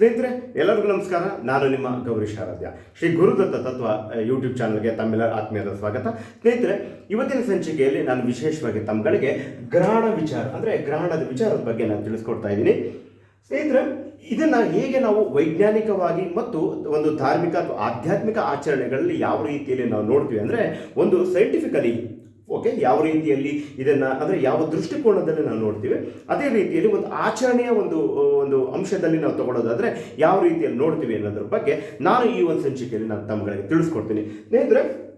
ಸ್ನೇಹಿತರೆ, ಎಲ್ಲರಿಗೂ ನಮಸ್ಕಾರ. ನಾನು ನಿಮ್ಮ ಗೌರಿ ಆರಾಧ್ಯ ಶ್ರೀ ಗುರುದತ್ತ ತತ್ವ ಯೂಟ್ಯೂಬ್ ಚಾನಲ್ಗೆ ತಮ್ಮೆಲ್ಲರ ಆತ್ಮೀಯದ ಸ್ವಾಗತ. ಸ್ನೇಹಿತರೆ, ಇವತ್ತಿನ ಸಂಚಿಕೆಯಲ್ಲಿ ನಾನು ವಿಶೇಷವಾಗಿ ತಮ್ಮಗಳಿಗೆ ಗ್ರಹಣ ವಿಚಾರ, ಅಂದರೆ ಗ್ರಹಣದ ವಿಚಾರದ ಬಗ್ಗೆ ನಾನು ತಿಳಿಸ್ಕೊಡ್ತಾ ಇದ್ದೀನಿ. ಸ್ನೇಹಿತರೆ, ಇದನ್ನು ಹೇಗೆ ನಾವು ವೈಜ್ಞಾನಿಕವಾಗಿ ಮತ್ತು ಒಂದು ಧಾರ್ಮಿಕ ಅಥವಾ ಆಧ್ಯಾತ್ಮಿಕ ಆಚರಣೆಗಳಲ್ಲಿ ಯಾವ ರೀತಿಯಲ್ಲಿ ನಾವು ನೋಡ್ತೀವಿ ಅಂದರೆ, ಒಂದು ಸೈಂಟಿಫಿಕಲಿ ಓಕೆ ಯಾವ ರೀತಿಯಲ್ಲಿ ಇದನ್ನು, ಅಂದರೆ ಯಾವ ದೃಷ್ಟಿಕೋನದಲ್ಲಿ ನಾವು ನೋಡ್ತೀವಿ, ಅದೇ ರೀತಿಯಲ್ಲಿ ಒಂದು ಆಚರಣೆಯ ಒಂದು ಒಂದು ಅಂಶದಲ್ಲಿ ನಾವು ತಗೊಳ್ಳೋದಾದರೆ ಯಾವ ರೀತಿಯಲ್ಲಿ ನೋಡ್ತೀವಿ ಅನ್ನೋದ್ರ ಬಗ್ಗೆ ನಾನು ಈ ಒಂದು ಸಂಚಿಕೆಯಲ್ಲಿ ನಾನು ತಮ್ಮಗಳಿಗೆ ತಿಳಿಸ್ಕೊಡ್ತೀನಿ. ಸ್ನೇಹಿತರೆ,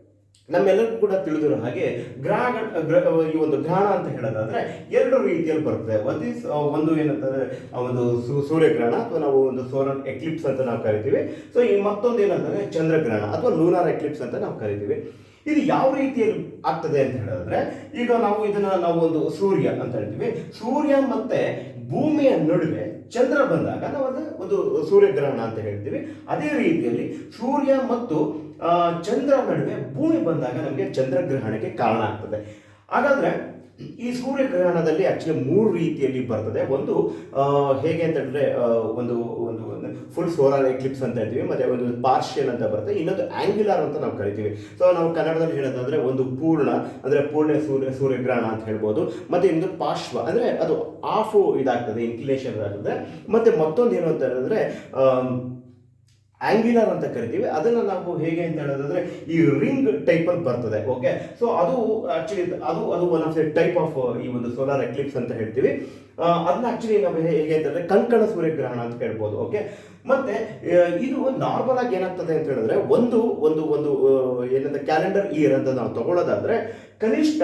ನಮ್ಮೆಲ್ಲರಿಗೂ ಕೂಡ ತಿಳಿದಿರೋ ಹಾಗೆ ಗ್ರಹ ಗ್ರ- ಈ ಒಂದು ಗ್ರಹಣ ಅಂತ ಹೇಳೋದಾದ್ರೆ ಎರಡು ರೀತಿಯಲ್ಲಿ ಬರುತ್ತೆ. ಒಂದು ಒಂದು ಏನಂತಂದ್ರೆ ಒಂದು ಸೂರ್ಯಗ್ರಹಣ ಅಥವಾ ನಾವು ಒಂದು ಸೋಲರ್ ಎಕ್ಲಿಪ್ಸ್ ಅಂತ ನಾವು ಕರಿತೀವಿ. ಸೊ ಈ ಮತ್ತೊಂದು ಏನಂತಂದ್ರೆ ಚಂದ್ರಗ್ರಹಣ ಅಥವಾ ಲೂನಾರ್ ಎಕ್ಲಿಪ್ಸ್ ಅಂತ ನಾವು ಕರಿತೀವಿ. ಇದು ಯಾವ ರೀತಿಯಲ್ಲಿ ಆಗ್ತದೆ ಅಂತ ಹೇಳಿದ್ರೆ, ಈಗ ನಾವು ಇದನ್ನ ನಾವು ಒಂದು ಸೂರ್ಯ ಅಂತ ಹೇಳ್ತೀವಿ. ಸೂರ್ಯ ಮತ್ತೆ ಭೂಮಿಯ ನಡುವೆ ಚಂದ್ರ ಬಂದಾಗ ನಾವು ಅದು ಒಂದು ಸೂರ್ಯಗ್ರಹಣ ಅಂತ ಹೇಳ್ತೀವಿ. ಅದೇ ರೀತಿಯಲ್ಲಿ ಸೂರ್ಯ ಮತ್ತು ಚಂದ್ರ ನಡುವೆ ಭೂಮಿ ಬಂದಾಗ ನಮಗೆ ಚಂದ್ರಗ್ರಹಣಕ್ಕೆ ಕಾರಣ ಆಗ್ತದೆ. ಹಾಗಾದ್ರೆ ಈ ಸೂರ್ಯಗ್ರಹಣದಲ್ಲಿ ಆ್ಯಕ್ಚುಲಿ ಮೂರು ರೀತಿಯಲ್ಲಿ ಬರ್ತದೆ. ಒಂದು ಹೇಗೆ ಅಂತ ಹೇಳಿದ್ರೆ ಒಂದು ಒಂದು ಫುಲ್ ಸೋಲಾರ್ ಎಕ್ಲಿಪ್ಸ್ ಅಂತ ಹೇಳ್ತೀವಿ ಮತ್ತೆ ಒಂದು ಪಾರ್ಷಿಯಲ್ ಅಂತ ಬರುತ್ತೆ. ಇನ್ನೊಂದು ಆಂಗ್ಯುಲರ್ ಅಂತ ನಾವು ಕರಿತೀವಿ. ಸೊ ನಾವು ಕನ್ನಡದಲ್ಲಿ ಹೇಳೋದಾದ್ರೆ ಒಂದು ಪೂರ್ಣ, ಅಂದ್ರೆ ಪೂರ್ಣ ಸೂರ್ಯ, ಸೂರ್ಯಗ್ರಹಣ ಅಂತ ಹೇಳ್ಬೋದು. ಮತ್ತೆ ಇನ್ನೊಂದು ಪಾರ್ಶ್ವ, ಅಂದ್ರೆ ಅದು ಆಫು ಇದಾಗ್ತದೆ ಇನ್ಕ್ಲಿನೇಷನ್ ಆಗ್ತದೆ ಮತ್ತೆ ಮತ್ತೊಂದು ಏನು ಅಂತ ಹೇಳಿದ್ರೆ ಆಂಗ್ಯುಲರ್ ಅಂತ ಕರಿತೀವಿ. ಅದನ್ನ ನಾವು ಹೇಗೆ ಅಂತ ಹೇಳೋದಾದ್ರೆ ಈ ರಿಂಗ್ ಟೈಪ್ ಅಲ್ಲಿ ಬರ್ತದೆ ಓಕೆ ಸೊ ಅದು ಆ್ಯಕ್ಚುಲಿ ಅದು ಅದು one of the type of ಈ ಒಂದು ಸೋಲಾರ್ ಎಕ್ಲಿಪ್ಸ್ ಅಂತ ಹೇಳ್ತೀವಿ. ಅದನ್ನ ಆ್ಯಕ್ಚುಲಿ ನಾವು ಹೇಗೆ ಅಂತಂದ್ರೆ ಕಂಕಣ ಸೂರ್ಯಗ್ರಹಣ ಅಂತ ಹೇಳ್ಬೋದು ಓಕೆ ಮತ್ತೆ ಇದು ನಾರ್ಮಲ್ ಆಗಿ ಏನಾಗ್ತದೆ ಅಂತ ಹೇಳಿದ್ರೆ ಒಂದು ಒಂದು ಒಂದು ಏನಂತ ಕ್ಯಾಲೆಂಡರ್ ಇಯರ್ ಅಂತ ನಾವು ತಗೊಳ್ಳೋದಾದ್ರೆ ಕನಿಷ್ಠ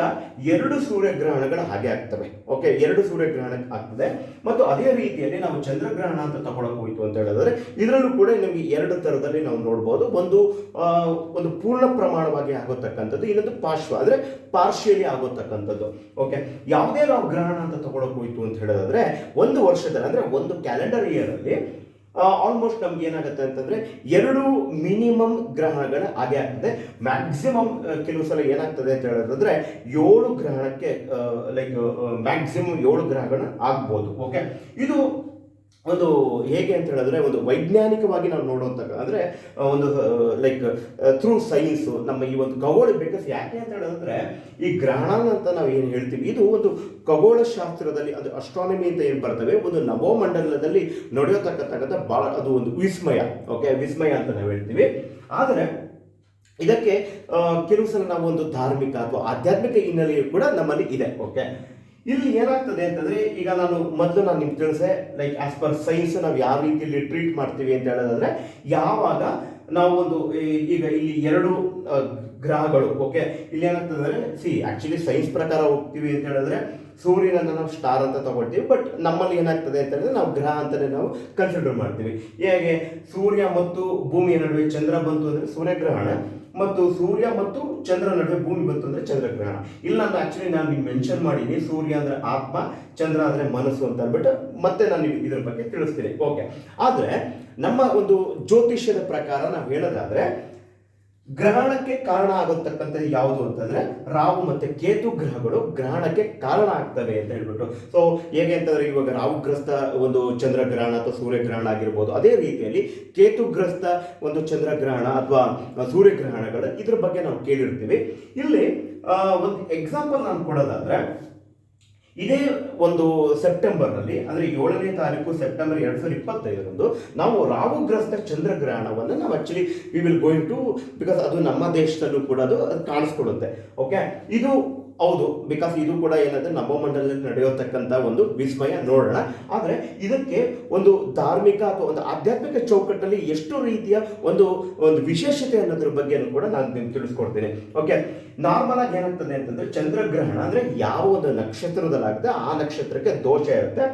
ಎರಡು ಸೂರ್ಯಗ್ರಹಣಗಳು ಹಾಗೆ ಆಗ್ತವೆ. ಓಕೆ ಎರಡು ಸೂರ್ಯಗ್ರಹಣ ಆಗ್ತದೆ. ಮತ್ತು ಅದೇ ರೀತಿಯಲ್ಲಿ ನಾವು ಚಂದ್ರಗ್ರಹಣ ಅಂತ ತಗೊಳಕ್ ಹೋಯ್ತು ಅಂತ ಹೇಳಿದ್ರೆ ಇದರಲ್ಲೂ ಕೂಡ ನಮಗೆ ಎರಡು ಥರದಲ್ಲಿ ನಾವು ನೋಡ್ಬೋದು. ಒಂದು ಒಂದು ಪೂರ್ಣ ಪ್ರಮಾಣವಾಗಿ ಆಗೋತಕ್ಕಂಥದ್ದು, ಇನ್ನೊಂದು ಪಾರ್ಶ್ವ, ಅಂದರೆ ಪಾರ್ಶಿಯಲಿ ಆಗೋತಕ್ಕಂಥದ್ದು. ಓಕೆ ಯಾವುದೇ ನಾವು ಗ್ರಹಣ ಅಂತ ತಗೊಳಕ್ ಹೋಯ್ತು ಅಂತ ಹೇಳೋದಾದ್ರೆ, ಒಂದು ವರ್ಷದಲ್ಲಿ, ಅಂದರೆ ಒಂದು ಕ್ಯಾಲೆಂಡರ್ ಇಯರ್ ಅಲ್ಲಿ ಆಲ್ಮೋಸ್ಟ್ ನಮ್ಗೆ ಏನಾಗುತ್ತೆ ಅಂತಂದ್ರೆ ಎರಡು ಮಿನಿಮಮ್ ಗ್ರಹಣಗಳ ಹಾಗೆ ಆಗ್ತದೆ. ಮ್ಯಾಕ್ಸಿಮಮ್ ಕೆಲವು ಸಲ ಏನಾಗ್ತದೆ ಅಂತ ಹೇಳೋದಂದ್ರೆ ಏಳು ಗ್ರಹಣಕ್ಕೆ ಲೈಕ್ ಮ್ಯಾಕ್ಸಿಮಮ್ ಏಳು ಗ್ರಹಗಳು ಆಗ್ಬೋದು. ಓಕೆ ಇದು ಒಂದು ಹೇಗೆ ಅಂತ ಹೇಳಿದ್ರೆ ಒಂದು ವೈಜ್ಞಾನಿಕವಾಗಿ ನಾವು ನೋಡುವಂತ ಅಂದ್ರೆ ಒಂದು ಲೈಕ್ ಥ್ರೂ ಸೈನ್ಸ್ ನಮ್ಮ ಈ ಒಂದು ಖಗೋಳ ಬೇಕಸ್ ಯಾಕೆ ಅಂತ ಹೇಳಿದ್ರೆ, ಈ ಗ್ರಹಣ ಅಂತ ನಾವು ಏನು ಹೇಳ್ತೀವಿ, ಇದು ಒಂದು ಖಗೋಳ ಶಾಸ್ತ್ರದಲ್ಲಿ ಅದು ಅಸ್ಟ್ರಾನಮಿ ಅಂತ ಏನು ಬರ್ತವೆ, ಒಂದು ನವೋಮಂಡಲದಲ್ಲಿ ನಡೆಯತಕ್ಕಂಥ ಬಹಳ, ಅದು ಒಂದು ವಿಸ್ಮಯ ಓಕೆ ವಿಸ್ಮಯ ಅಂತ ನಾವು ಹೇಳ್ತೀವಿ. ಆದರೆ, ಇದಕ್ಕೆ ಕೆಲವು ಸಲ ನಾವು ಒಂದು ಧಾರ್ಮಿಕ ಅಥವಾ ಆಧ್ಯಾತ್ಮಿಕ ಹಿನ್ನೆಲೆಯು ಕೂಡ ನಮ್ಮಲ್ಲಿ ಇದೆ ಓಕೆ ಇಲ್ಲಿ ಏನಾಗ್ತದೆ ಅಂತಂದ್ರೆ, ಈಗ ನಾನು ಮೊದಲು ನಾನು ನಿಮ್ಗೆ ತಿಳಿಸೆ ಲೈಕ್ ಆಸ್ ಪರ್ ಸೈನ್ಸ್ ನಾವು ಯಾವ ರೀತಿಯಲ್ಲಿ ಟ್ರೀಟ್ ಮಾಡ್ತೀವಿ ಅಂತ ಹೇಳೋದಾದ್ರೆ, ಯಾವಾಗ ನಾವು ಒಂದು, ಈ- ಈಗ ಇಲ್ಲಿ ಎರಡು ಗ್ರಹಗಳು ಓಕೆ ಇಲ್ಲಿ ಏನಾಗ್ತದೆ ಅಂದರೆ ಸಿ ಆಕ್ಚುಲಿ ಸೈನ್ಸ್ ಪ್ರಕಾರ ಹೋಗ್ತೀವಿ ಅಂತ ಹೇಳಿದ್ರೆ ಸೂರ್ಯನನ್ನು ನಾವು ಸ್ಟಾರ್ ಅಂತ ತಗೊಳ್ತೀವಿ ಬಟ್ ನಮ್ಮಲ್ಲಿ ಏನಾಗ್ತದೆ ಅಂತ ನಾವು ಗ್ರಹ ಅಂತಲೇ ನಾವು ಕನ್ಸಿಡರ್ ಮಾಡ್ತೀವಿ. ಹೇಗೆ, ಸೂರ್ಯ ಮತ್ತು ಭೂಮಿಯ ನಡುವೆ ಚಂದ್ರ ಬಂತು ಅಂದರೆ ಸೂರ್ಯಗ್ರಹಣ ಮತ್ತು ಸೂರ್ಯ ಮತ್ತು ಚಂದ್ರ ನಡುವೆ ಭೂಮಿ ಬಂತು ಅಂದ್ರೆ ಚಂದ್ರಗ್ರಹಣ. ಇಲ್ಲ ಅಂದ್ರೆ ಆಕ್ಚುಲಿ ನಾನು ನಿಮ್ಗೆ ಮೆನ್ಷನ್ ಮಾಡೀನಿ, ಸೂರ್ಯ ಅಂದ್ರೆ ಆತ್ಮ, ಚಂದ್ರ ಅಂದ್ರೆ ಮನಸ್ಸು ಅಂತ ಅಂದ್ಬಿಟ್ಟು ಮತ್ತೆ ನಾನು ಇದ್ರ ಬಗ್ಗೆ ತಿಳಿಸ್ತೀನಿ. ಓಕೆ ಆದ್ರೆ ನಮ್ಮ ಒಂದು ಜ್ಯೋತಿಷ್ಯದ ಪ್ರಕಾರ ನಾವು ಹೇಳೋದಾದ್ರೆ ಗ್ರಹಣಕ್ಕೆ ಕಾರಣ ಆಗುತ್ತಕ್ಕಂಥದ್ದು ಯಾವುದು ಅಂತಂದ್ರೆ ರಾಹು ಮತ್ತೆ ಕೇತು ಗ್ರಹಗಳು ಗ್ರಹಣಕ್ಕೆ ಕಾರಣ ಆಗ್ತವೆ ಅಂತ ಹೇಳ್ಬಿಟ್ಟು ಸೊ ಹೇಗೆ ಅಂತಂದ್ರೆ ಇವಾಗ ರಾಹುಗ್ರಸ್ತ ಒಂದು ಚಂದ್ರಗ್ರಹಣ ಅಥವಾ ಸೂರ್ಯಗ್ರಹಣ ಆಗಿರ್ಬೋದು. ಅದೇ ರೀತಿಯಲ್ಲಿ ಕೇತುಗ್ರಸ್ತ ಒಂದು ಚಂದ್ರಗ್ರಹಣ ಅಥವಾ ಸೂರ್ಯಗ್ರಹಣಗಳು ಇದ್ರ ಬಗ್ಗೆ ನಾವು ಕೇಳಿರ್ತೀವಿ. ಇಲ್ಲಿ ಒಂದು ಎಕ್ಸಾಂಪಲ್ ನಾನು ಕೊಡೋದಾದ್ರೆ ಇದೇ ಒಂದು ಸೆಪ್ಟೆಂಬರ್ನಲ್ಲಿ, ಅಂದರೆ ಏಳನೇ ತಾರೀಕು ಸೆಪ್ಟೆಂಬರ್ ಎರಡು ಸಾವಿರದ ಇಪ್ಪತ್ತೈದರಂದು, ನಾವು ರಾಹುಗ್ರಸ್ತ ಚಂದ್ರಗ್ರಹಣವನ್ನು ನಾವು actually we will going to because ಅದು ನಮ್ಮ ದೇಶದಲ್ಲೂ ಕೂಡ ಅದು ಕಾಣಿಸ್ಕೊಡುತ್ತೆ ಓಕೆ ಇದು ಹೌದು ಬಿಕಾಸ್ ಇದು ಕೂಡ ಏನಂದ್ರೆ ನವಮಂಡಲದಲ್ಲಿ ನಡೆಯತಕ್ಕಂಥ ಒಂದು ವಿಸ್ಮಯ ನೋಡೋಣ. ಆದರೆ ಇದಕ್ಕೆ ಒಂದು ಧಾರ್ಮಿಕ ಅಥವಾ ಒಂದು ಆಧ್ಯಾತ್ಮಿಕ ಚೌಕಟ್ಟಲ್ಲಿ ಎಷ್ಟು ರೀತಿಯ ಒಂದು ಒಂದು ವಿಶೇಷತೆ ಅನ್ನೋದ್ರ ಬಗ್ಗೆ ಕೂಡ ನಾನು ನಿಮ್ಗೆ ತಿಳಿಸ್ಕೊಡ್ತೀನಿ. ಓಕೆ ನಾರ್ಮಲ್ ಆಗಿ ಏನಾಗ್ತದೆ ಅಂತಂದ್ರೆ ಚಂದ್ರಗ್ರಹಣ ಅಂದ್ರೆ ಯಾವ ಒಂದು ನಕ್ಷತ್ರದಲ್ಲಾಗುತ್ತೆ ಆ ನಕ್ಷತ್ರಕ್ಕೆ ದೋಷ ಇರುತ್ತೆ.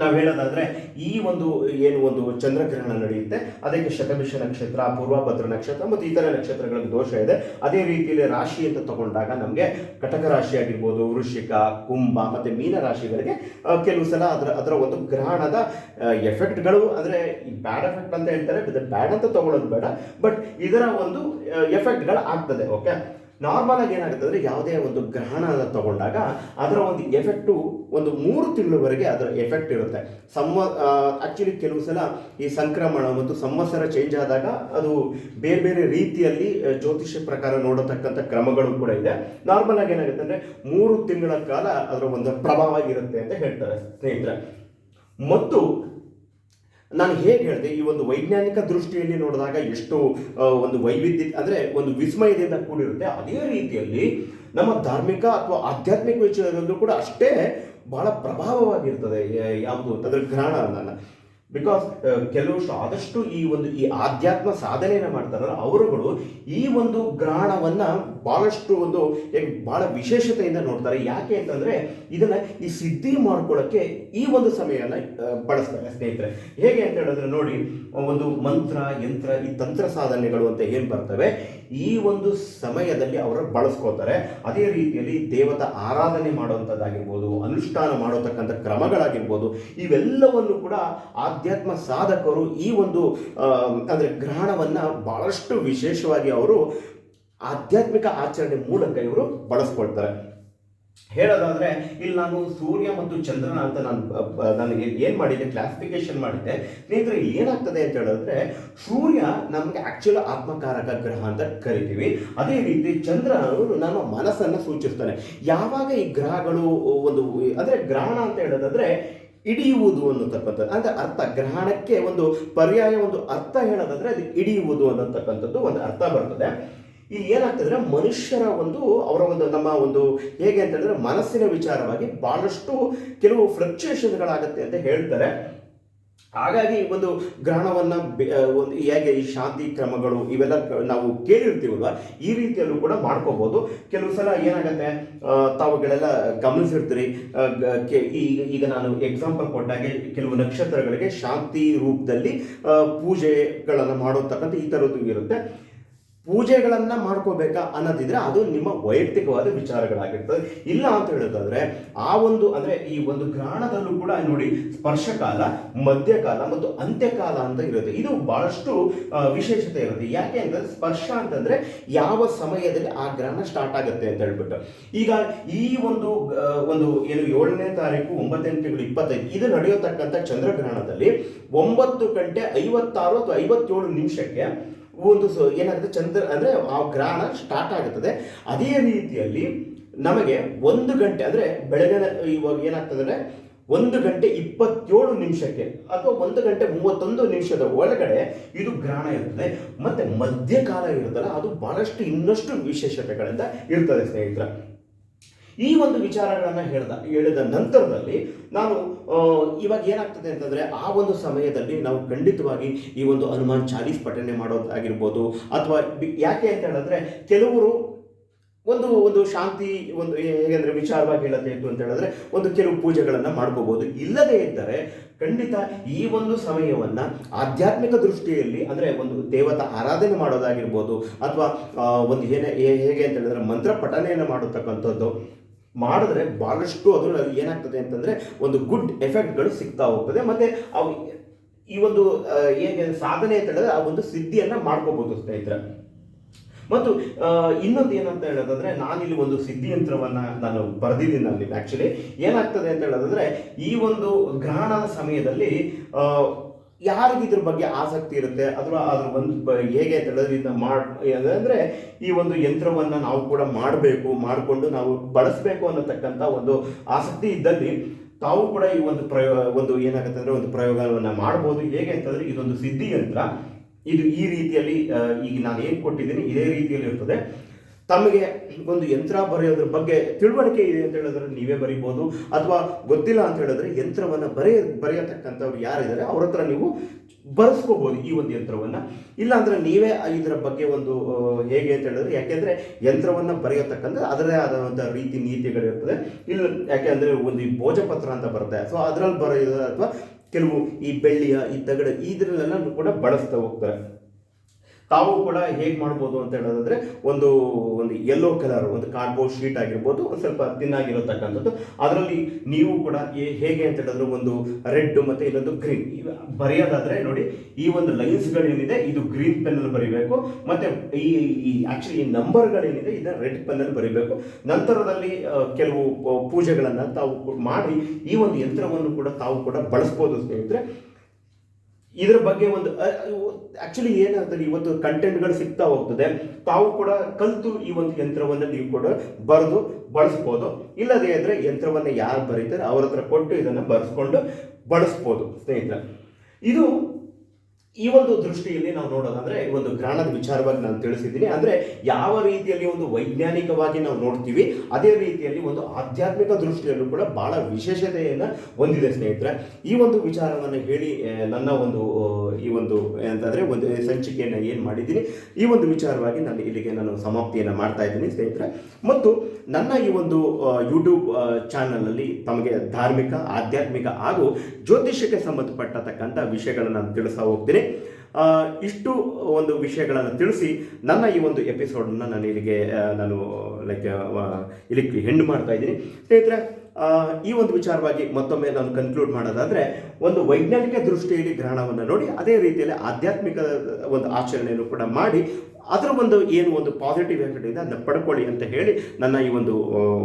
ನಾವು ಹೇಳೋದಾದ್ರೆ ಈ ಒಂದು, ಏನು ಒಂದು ಚಂದ್ರಗ್ರಹಣ ನಡೆಯುತ್ತೆ, ಅದಕ್ಕೆ ಶತಭಿಷ ನಕ್ಷತ್ರ, ಪೂರ್ವಭದ್ರ ನಕ್ಷತ್ರ ಮತ್ತು ಇತರ ನಕ್ಷತ್ರಗಳಿಗೆ ದೋಷ ಇದೆ. ಅದೇ ರೀತಿಯಲ್ಲಿ ರಾಶಿ ಅಂತ ತಗೊಂಡಾಗ ನಮಗೆ ಕಟಕ ರಾಶಿ ಆಗಿರ್ಬೋದು, ವೃಶ್ಚಿಕ, ಕುಂಭ ಮತ್ತು ಮೀನ ರಾಶಿಗಳಿಗೆ ಕೆಲವು ಸಲ ಅದರ ಅದರ ಒಂದು ಗ್ರಹಣದ ಎಫೆಕ್ಟ್ಗಳು ಅಂದ್ರೆ ಬ್ಯಾಡ್ ಎಫೆಕ್ಟ್ ಅಂತ ಹೇಳ್ತಾರೆ ಬ್ಯಾಡ್ ಅಂತ ತಗೊಳ್ಳೋದು ಬೇಡ. ಬಟ್ ಇದರ ಒಂದು ಎಫೆಕ್ಟ್ಗಳು ಆಗ್ತದೆ ಓಕೆ ನಾರ್ಮಲ್ ಆಗಿ ಏನಾಗುತ್ತೆ ಅಂದರೆ ಯಾವುದೇ ಒಂದು ಗ್ರಹಣ ತಗೊಂಡಾಗ ಅದರ ಒಂದು ಎಫೆಕ್ಟು ಒಂದು ಮೂರು ತಿಂಗಳವರೆಗೆ ಅದರ ಎಫೆಕ್ಟ್ ಇರುತ್ತೆ. ಸಂವ ಆ್ಯಕ್ಚುಲಿ ಕೆಲವು ಸಲ ಈ ಸಂಕ್ರಮಣ ಮತ್ತು ಸಂವತ್ಸರ ಚೇಂಜ್ ಆದಾಗ ಅದು ಬೇರೆ ಬೇರೆ ರೀತಿಯಲ್ಲಿ ಜ್ಯೋತಿಷ್ಯ ಪ್ರಕಾರ ನೋಡತಕ್ಕಂಥ ಕ್ರಮಗಳು ಕೂಡ ಇದೆ. ನಾರ್ಮಲ್ ಆಗಿ ಏನಾಗುತ್ತೆ ಅಂದರೆ ಮೂರು ತಿಂಗಳ ಕಾಲ ಅದರ ಒಂದು ಪ್ರಭಾವ ಇರುತ್ತೆ ಅಂತ ಹೇಳ್ತಾರೆ ಸ್ನೇಹಿತರೆ. ಮತ್ತು ನಾನು ಹೇಗೆ ಹೇಳಿದೆ, ಈ ಒಂದು ವೈಜ್ಞಾನಿಕ ದೃಷ್ಟಿಯಲ್ಲಿ ನೋಡಿದಾಗ ಎಷ್ಟು ಒಂದು ವೈವಿಧ್ಯ, ಅಂದರೆ ಒಂದು ವಿಸ್ಮಯದಿಂದ ಕೂಡಿರುತ್ತೆ. ಅದೇ ರೀತಿಯಲ್ಲಿ ನಮ್ಮ ಧಾರ್ಮಿಕ ಅಥವಾ ಆಧ್ಯಾತ್ಮಿಕ ವಿಚಾರದಲ್ಲೂ ಕೂಡ ಅಷ್ಟೇ ಬಹಳ ಪ್ರಭಾವವಾಗಿರ್ತದೆ ಯಾವುದು ಅಂತಂದ್ರೆ ಗ್ರಹಣ ಅನ್ನೋಣ ಬಿಕಾಸ್ ಕೆಲವಷ್ಟು ಆದಷ್ಟು ಈ ಒಂದು, ಈ ಆಧ್ಯಾತ್ಮ ಸಾಧನೆಯನ್ನು ಮಾಡ್ತಾರಲ್ಲ, ಅವರುಗಳು ಈ ಒಂದು ಗ್ರಹಣವನ್ನ ಬಹಳಷ್ಟು ಒಂದು ಬಹಳ ವಿಶೇಷತೆಯಿಂದ ನೋಡ್ತಾರೆ. ಯಾಕೆ ಅಂತಂದ್ರೆ, ಇದನ್ನ ಈ ಸಿದ್ಧಿ ಮಾಡ್ಕೊಳ್ಳೋಕ್ಕೆ ಈ ಒಂದು ಸಮಯನ ಬಳಸ್ತಾರೆ ಸ್ನೇಹಿತರೆ. ಹೇಗೆ ಅಂತ ಹೇಳಿದ್ರೆ ನೋಡಿ, ಒಂದು ಮಂತ್ರ, ಯಂತ್ರ, ಈ ತಂತ್ರ ಸಾಧನೆಗಳು ಅಂತ ಏನು ಬರ್ತವೆ? ಈ ಒಂದು ಸಮಯದಲ್ಲಿ ಅವರು ಬಳಸ್ಕೋತಾರೆ ಅದೇ ರೀತಿಯಲ್ಲಿ ದೇವತಾ ಆರಾಧನೆ ಮಾಡುವಂಥದ್ದಾಗಿರ್ಬೋದು, ಅನುಷ್ಠಾನ ಮಾಡತಕ್ಕಂಥ ಕ್ರಮಗಳಾಗಿರ್ಬೋದು, ಇವೆಲ್ಲವನ್ನು ಕೂಡ ಆಧ್ಯಾತ್ಮ ಸಾಧಕರು ಈ ಒಂದು ಅಂದರೆ ಗ್ರಹಣವನ್ನು ಬಹಳಷ್ಟು ವಿಶೇಷವಾಗಿ ಅವರು ಆಧ್ಯಾತ್ಮಿಕ ಆಚರಣೆ ಮೂಲಕ ಇವರು ಬಳಸ್ಕೊಳ್ತಾರೆ. ಹೇಳೋದಾದ್ರೆ, ಇಲ್ಲಿ ನಾನು ಸೂರ್ಯ ಮತ್ತು ಚಂದ್ರನ ಅಂತ ನಾನು ನನಗೆ ಏನು ಮಾಡಿದ್ದೆ ಕ್ಲಾಸಿಫಿಕೇಶನ್ ಮಾಡಿದ್ದೆ. ಸ್ನೇಹಿತರೆ ಏನಾಗ್ತದೆ ಅಂತ ಹೇಳಿದ್ರೆ, ಸೂರ್ಯ ನಮಗೆ ಆಕ್ಚುಲ್ ಆತ್ಮಕಾರಕ ಗ್ರಹ ಅಂತ ಕರಿತೀವಿ. ಅದೇ ರೀತಿ ಚಂದ್ರ ನಮ್ಮ ಮನಸ್ಸನ್ನ ಸೂಚಿಸ್ತಾನೆ ಯಾವಾಗ ಈ ಗ್ರಹಗಳು ಒಂದು, ಅಂದ್ರೆ ಗ್ರಹಣ ಅಂತ ಹೇಳೋದಾದರೆ ಇಡಿಯುವುದು ಅನ್ನತಕ್ಕಂಥದ್ದು. ಅಂದ್ರೆ ಅರ್ಥ, ಗ್ರಹಣಕ್ಕೆ ಒಂದು ಪರ್ಯಾಯ, ಒಂದು ಅರ್ಥ ಹೇಳೋದಾದರೆ, ಅದು ಇಡಿಯುವುದು ಅನ್ನತಕ್ಕಂಥದ್ದು ಒಂದು ಅರ್ಥ ಬರ್ತದೆ. ಇಲ್ಲಿ ಏನಾಗ್ತದ್ರೆ ಮನುಷ್ಯರ ಒಂದು, ಅವರ ಒಂದು ನಮ್ಮ ಒಂದು ಹೇಗೆ ಅಂತ ಹೇಳಿದ್ರೆ ಮನಸ್ಸಿನ ವಿಚಾರವಾಗಿ ಬಹಳಷ್ಟು ಕೆಲವು ಫ್ಲಕ್ಚುಯೇಷನ್ಗಳಾಗುತ್ತೆ ಅಂತ ಹೇಳ್ತಾರೆ. ಹಾಗಾಗಿ ಒಂದು ಗ್ರಹಣವನ್ನ ಒಂದು ಹೇಗೆ ಈ ಶಾಂತಿ ಕ್ರಮಗಳು ಇವೆಲ್ಲ ನಾವು ಕೇಳಿರ್ತೀವಲ್ವ, ಈ ರೀತಿಯಲ್ಲೂ ಕೂಡ ಮಾಡ್ಕೋಬಹುದು ಕೆಲವು ಸಲ ಏನಾಗುತ್ತೆ ತಾವುಗಳೆಲ್ಲ ಗಮನಿಸಿರ್ತೀರಿ ಈಗ ನಾನು ಎಕ್ಸಾಂಪಲ್ ಕೊಟ್ಟಾಗೆ ಕೆಲವು ನಕ್ಷತ್ರಗಳಿಗೆ ಶಾಂತಿ ರೂಪದಲ್ಲಿ ಪೂಜೆಗಳನ್ನು ಮಾಡೋತಕ್ಕಂಥ ಈ ಥರದ್ದು ಇರುತ್ತೆ. ಪೂಜೆಗಳನ್ನ ಮಾಡ್ಕೋಬೇಕಾ ಅನ್ನೋದಿದ್ರೆ ಅದು ನಿಮ್ಮ ವೈಯಕ್ತಿಕವಾದ ವಿಚಾರಗಳಾಗಿರ್ತದೆ. ಇಲ್ಲ ಅಂತ ಹೇಳೋದಾದ್ರೆ, ಆ ಒಂದು ಅಂದ್ರೆ ಈ ಒಂದು ಗ್ರಹಣದಲ್ಲೂ ಕೂಡ ನೋಡಿ ಸ್ಪರ್ಶಕಾಲ, ಮಧ್ಯಕಾಲ ಮತ್ತು ಅಂತ್ಯಕಾಲ ಅಂತ ಇರುತ್ತೆ. ಇದು ಬಹಳಷ್ಟು ವಿಶೇಷತೆ ಇರುತ್ತೆ. ಯಾಕೆ ಅಂತಂದ್ರೆ ಸ್ಪರ್ಶ ಅಂತಂದ್ರೆ ಯಾವ ಸಮಯದಲ್ಲಿ ಆ ಗ್ರಹಣ ಸ್ಟಾರ್ಟ್ ಆಗುತ್ತೆ ಅಂತ ಹೇಳ್ಬಿಟ್ಟು. ಈಗ ಈ ಒಂದು ಒಂದು ಏನು ಏಳನೇ ತಾರೀಕು, ಒಂಬತ್ತನೇ ತಿಂಗಳು, ಇಪ್ಪತ್ತೈದು, ಇದು ನಡೆಯತಕ್ಕಂಥ ಚಂದ್ರಗ್ರಹಣದಲ್ಲಿ ಒಂಬತ್ತು ಗಂಟೆ ಐವತ್ತಾರು ಅಥವಾ ಐವತ್ತೇಳು ನಿಮಿಷಕ್ಕೆ ಒಂದು ಸೊ ಏನಾಗುತ್ತೆ? ಚಂದ್ರ ಅಂದ್ರೆ ಆ ಗ್ರಹಣ ಸ್ಟಾರ್ಟ್ ಆಗುತ್ತದೆ. ಅದೇ ರೀತಿಯಲ್ಲಿ ನಮಗೆ ಒಂದು ಗಂಟೆ ಅಂದ್ರೆ ಬೆಳಗಿನ ಇವಾಗ ಏನಾಗ್ತದೆ ಅಂದರೆ ಒಂದು ಗಂಟೆ ಇಪ್ಪತ್ತೇಳು ನಿಮಿಷಕ್ಕೆ ಅಥವಾ ಒಂದು ಗಂಟೆ ಮೂವತ್ತೊಂದು ನಿಮಿಷದ ಒಳಗಡೆ ಇದು ಗ್ರಹಣ ಇರ್ತದೆ. ಮತ್ತೆ ಮಧ್ಯಕಾಲ ಇರುತ್ತಲ್ಲ, ಅದು ಬಹಳಷ್ಟು ಇನ್ನಷ್ಟು ವಿಶೇಷತೆಗಳಿಂದ ಇರ್ತದೆ ಸ್ನೇಹಿತರ. ಈ ಒಂದು ವಿಚಾರಗಳನ್ನು ಹೇಳ್ದ ಹೇಳಿದ ನಂತರದಲ್ಲಿ ಆ, ಇವಾಗ ಏನಾಗ್ತದೆ ಅಂತಂದ್ರೆ ಆ ಒಂದು ಸಮಯದಲ್ಲಿ ನಾವು ಖಂಡಿತವಾಗಿ ಈ ಒಂದು ಹನುಮಾನ್ ಚಾಲೀಸ್ ಪಠನೆ ಮಾಡೋದಾಗಿರ್ಬೋದು ಅಥವಾ ಯಾಕೆ ಅಂತ ಹೇಳಿದ್ರೆ ಕೆಲವರು ಒಂದು ಒಂದು ಶಾಂತಿ ಒಂದು ಹೇಗೆಂದ್ರೆ ವಿಚಾರವಾಗಿ ಹೇಳತ್ತೆ ಇತ್ತು ಅಂತ ಹೇಳಿದ್ರೆ ಒಂದು ಕೆಲವು ಪೂಜೆಗಳನ್ನು ಮಾಡ್ಕೋಬಹುದು ಇಲ್ಲದೇ ಇದ್ದರೆ ಖಂಡಿತ ಈ ಒಂದು ಸಮಯವನ್ನ ಆಧ್ಯಾತ್ಮಿಕ ದೃಷ್ಟಿಯಲ್ಲಿ ಅಂದ್ರೆ ಒಂದು ದೇವತಾ ಆರಾಧನೆ ಮಾಡೋದಾಗಿರ್ಬೋದು ಅಥವಾ ಒಂದು ಏನೇ ಹೇಗೆ ಅಂತ ಹೇಳಿದ್ರೆ ಮಂತ್ರ ಪಠನೆಯನ್ನು ಮಾಡತಕ್ಕಂಥದ್ದು ಮಾಡಿದ್ರೆ ಭಾಳಷ್ಟು ಅದರಲ್ಲಿ ಏನಾಗ್ತದೆ ಅಂತಂದ್ರೆ ಒಂದು ಗುಡ್ ಎಫೆಕ್ಟ್ಗಳು ಸಿಗ್ತಾ ಹೋಗ್ತದೆ. ಮತ್ತೆ ಅವು ಈ ಒಂದು ಏನು ಸಾಧನೆ ಅಂತ ಹೇಳಿದ್ರೆ ಆ ಒಂದು ಸಿದ್ಧಿಯನ್ನು ಮಾಡ್ಕೋಬಹುದು ಸ್ನೇಹಿತರೆ. ಮತ್ತು ಇನ್ನೊಂದು ಏನಂತ ಹೇಳೋದಾದ್ರೆ ನಾನಿಲ್ಲಿ ಒಂದು ಸಿದ್ಧಿಯಂತ್ರವನ್ನು ನಾನು ಬರೆದಿದ್ದೀನಿ ಅಲ್ಲಿ. ಆ್ಯಕ್ಚುಲಿ ಏನಾಗ್ತದೆ ಅಂತ ಹೇಳೋದಂದ್ರೆ ಈ ಒಂದು ಗ್ರಹಣದ ಸಮಯದಲ್ಲಿ ಯಾರಿಗೆ ಇದ್ರ ಬಗ್ಗೆ ಆಸಕ್ತಿ ಇರುತ್ತೆ? ಅಥವಾ ಅದ್ರ ಒಂದು ಹೇಗೆ ತಳದಿಂದ ಮಾಡ್, ಅಂದ್ರೆ ಈ ಒಂದು ಯಂತ್ರವನ್ನ ನಾವು ಕೂಡ ಮಾಡಬೇಕು, ಮಾಡಿಕೊಂಡು ನಾವು ಬಳಸಬೇಕು ಅನ್ನತಕ್ಕಂಥ ಒಂದು ಆಸಕ್ತಿ ಇದ್ದಲ್ಲಿ ತಾವು ಕೂಡ ಈ ಒಂದು ಪ್ರಯೋಗ ಒಂದು ಏನಾಗುತ್ತೆ ಅಂದ್ರೆ ಒಂದು ಪ್ರಯೋಗವನ್ನ ಮಾಡ್ಬೋದು. ಹೇಗೆ ಅಂತಂದರೆ ಇದೊಂದು ಸಿದ್ಧಿ ಯಂತ್ರ. ಇದು ಈ ರೀತಿಯಲ್ಲಿ ಈಗ ನಾನು ಏನು ಕೊಟ್ಟಿದ್ದೀನಿ, ಇದೇ ರೀತಿಯಲ್ಲಿ ಇರ್ತದೆ. ತಮಗೆ ಒಂದು ಯಂತ್ರ ಬರೆಯೋದ್ರ ಬಗ್ಗೆ ತಿಳುವಳಿಕೆ ಇದೆ ಅಂತ ಹೇಳಿದ್ರೆ ನೀವೇ ಬರಿಬೋದು ಅಥವಾ ಗೊತ್ತಿಲ್ಲ ಅಂತ ಹೇಳಿದ್ರೆ ಯಂತ್ರವನ್ನು ಬರೆಯ ಬರೆಯತಕ್ಕಂಥವ್ರು ಯಾರಿದ್ದಾರೆ ಅವ್ರ ಹತ್ರ ನೀವು ಬರೆಸ್ಕೋಬೋದು ಈ ಒಂದು ಯಂತ್ರವನ್ನು. ಇಲ್ಲ ಅಂದ್ರೆ ನೀವೇ ಇದರ ಬಗ್ಗೆ ಒಂದು ಹೇಗೆ ಅಂತ ಹೇಳಿದ್ರೆ ಯಾಕೆಂದ್ರೆ ಯಂತ್ರವನ್ನು ಬರೆಯತಕ್ಕಂಥ ಅದರದೇ ಆದಂಥ ರೀತಿ ನೀತಿಗಳಿರ್ತದೆ. ಇಲ್ಲ ಯಾಕೆಂದ್ರೆ ಒಂದು ಈ ಭೋಜಪತ್ರ ಅಂತ ಬರುತ್ತೆ. ಸೊ ಅದರಲ್ಲಿ ಬರೆಯೋದು ಅಥವಾ ಕೆಲವು ಈ ಬೆಳ್ಳಿಯ, ಈ ತಗಡ ಇದ್ರಲ್ಲೆಲ್ಲ ಕೂಡ ಬಳಸ್ತಾ ಹೋಗ್ತಾರೆ. ತಾವು ಕೂಡ ಹೇಗೆ ಮಾಡ್ಬೋದು ಅಂತ ಹೇಳೋದಾದ್ರೆ, ಒಂದು ಒಂದು ಯೆಲ್ಲೋ ಕಲರ್ ಒಂದು ಕಾರ್ಡ್ಬೋರ್ಡ್ ಶೀಟ್ ಆಗಿರ್ಬೋದು, ಒಂದು ಸ್ವಲ್ಪ ತಿನ್ನಾಗಿರತಕ್ಕಂಥದ್ದು ಅದರಲ್ಲಿ ನೀವು ಕೂಡ ಹೇಗೆ ಅಂತ ಹೇಳಿದ್ರೆ ಒಂದು ರೆಡ್ ಮತ್ತೆ ಇನ್ನೊಂದು ಗ್ರೀನ್ ಬರೆಯೋದಾದ್ರೆ ನೋಡಿ, ಈ ಒಂದು ಲೈನ್ಸ್ಗಳೇನಿದೆ ಇದು ಗ್ರೀನ್ ಪೆನ್ನಲ್ಲಿ ಬರೀಬೇಕು. ಮತ್ತೆ ಈ ಈ ಆಕ್ಚುಲಿ ಈ ನಂಬರ್ಗಳೇನಿದೆ ಇದನ್ನ ರೆಡ್ ಪೆನ್ನಲ್ಲಿ ಬರೀಬೇಕು. ನಂತರದಲ್ಲಿ ಕೆಲವು ಪೂಜೆಗಳನ್ನು ತಾವು ಮಾಡಿ ಈ ಒಂದು ಯಂತ್ರವನ್ನು ಕೂಡ ತಾವು ಕೂಡ ಬಳಸ್ಬೋದು ಸ್ನೇಹಿತರೆ ಇದರ ಬಗ್ಗೆ ಒಂದು ಆಕ್ಚುಲಿ ಏನಾಗ್ತದೆ, ಇವತ್ತು ಕಂಟೆಂಟ್ಗಳು ಸಿಗ್ತಾ ಹೋಗ್ತದೆ. ತಾವು ಕೂಡ ಕಲ್ತು ಈ ಒಂದು ಯಂತ್ರವನ್ನು ನೀವು ಕೂಡ ಬರೆದು ಬಳಸ್ಬೋದು. ಇಲ್ಲದೇ ಇದ್ರೆ ಯಂತ್ರವನ್ನು ಯಾರು ಬರೀತಾರೆ, ಅವ್ರ ಹತ್ರ ಕೊಟ್ಟು ಇದನ್ನು ಬರೆಸ್ಕೊಂಡು ಬಳಸ್ಬೋದು, ಸ್ನೇಹಿತರೆ. ಇದು ಈ ಒಂದು ದೃಷ್ಟಿಯಲ್ಲಿ ನಾವು ನೋಡೋದಾದ್ರೆ ಒಂದು ಗ್ರಹಣದ ವಿಚಾರವಾಗಿ ನಾನು ತಿಳಿಸಿದ್ದೀನಿ. ಅಂದ್ರೆ ಯಾವ ರೀತಿಯಲ್ಲಿ ಒಂದು ವೈಜ್ಞಾನಿಕವಾಗಿ ನಾವು ನೋಡ್ತೀವಿ, ಅದೇ ರೀತಿಯಲ್ಲಿ ಒಂದು ಆಧ್ಯಾತ್ಮಿಕ ದೃಷ್ಟಿಯಲ್ಲೂ ಕೂಡ ಬಹಳ ವಿಶೇಷತೆಯನ್ನು ಹೊಂದಿದೆ ಸ್ನೇಹಿತರೆ. ಈ ಒಂದು ವಿಚಾರವನ್ನು ಹೇಳಿ ನನ್ನ ಒಂದು ಈ ಒಂದು ಅಂತಂದ್ರೆ ಒಂದು ಸಂಚಿಕೆಯನ್ನು ಏನು ಮಾಡಿದ್ದೀನಿ, ಈ ಒಂದು ವಿಚಾರವಾಗಿ ನಾನು ಇಲ್ಲಿಗೆ ನಾನು ಸಮಾಪ್ತಿಯನ್ನು ಮಾಡ್ತಾ ಇದ್ದೀನಿ ಸ್ನೇಹಿತರೆ. ಮತ್ತು ನನ್ನ ಈ ಒಂದು ಯೂಟ್ಯೂಬ್ ಚಾನಲಲ್ಲಿ ತಮಗೆ ಧಾರ್ಮಿಕ, ಆಧ್ಯಾತ್ಮಿಕ ಹಾಗೂ ಜ್ಯೋತಿಷ್ಯಕ್ಕೆ ಸಂಬಂಧಪಟ್ಟತಕ್ಕಂಥ ವಿಷಯಗಳನ್ನು ನಾನು ತಿಳಿಸ್ತಾ ಹೋಗ್ತೀನಿ. ಇಷ್ಟು ಒಂದು ವಿಷಯಗಳನ್ನು ತಿಳಿಸಿ ನನ್ನ ಈ ಒಂದು ಎಪಿಸೋಡನ್ನು ನಾನು ಇಲ್ಲಿಗೆ ನಾನು ಲೈಕ್ ಇಲ್ಲಿ ಹೆಂಡ್ ಮಾಡ್ತಾ ಇದ್ದೀನಿ. ಸ್ನೇಹಿತರೆ ಈ ಒಂದು ವಿಚಾರವಾಗಿ ಮತ್ತೊಮ್ಮೆ ನಾನು ಕನ್ಕ್ಲೂಡ್ ಮಾಡೋದಾದರೆ, ಒಂದು ವೈಜ್ಞಾನಿಕ ದೃಷ್ಟಿಯಲ್ಲಿ ಗ್ರಹಣವನ್ನು ನೋಡಿ, ಅದೇ ರೀತಿಯಲ್ಲಿ ಆಧ್ಯಾತ್ಮಿಕ ಒಂದು ಆಚರಣೆಯನ್ನು ಕೂಡ ಮಾಡಿ, ಅದರ ಒಂದು ಏನು ಒಂದು ಪಾಸಿಟಿವ್ ಎಫೆಕ್ಟ್ ಇದೆ ಅದನ್ನು ಪಡ್ಕೊಳ್ಳಿ ಅಂತ ಹೇಳಿ ನನ್ನ ಈ ಒಂದು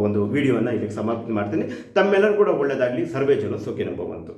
ಒಂದು ವಿಡಿಯೋನ ಇಲ್ಲಿಗೆ ಸಮಾಪ್ತಿ ಮಾಡ್ತೀನಿ. ತಮ್ಮೆಲ್ಲರೂ ಕೂಡ ಒಳ್ಳೆಯದಾಗಲಿ ಸರ್ವೇ ಜನ ಸುಖಿ ಭವಂತು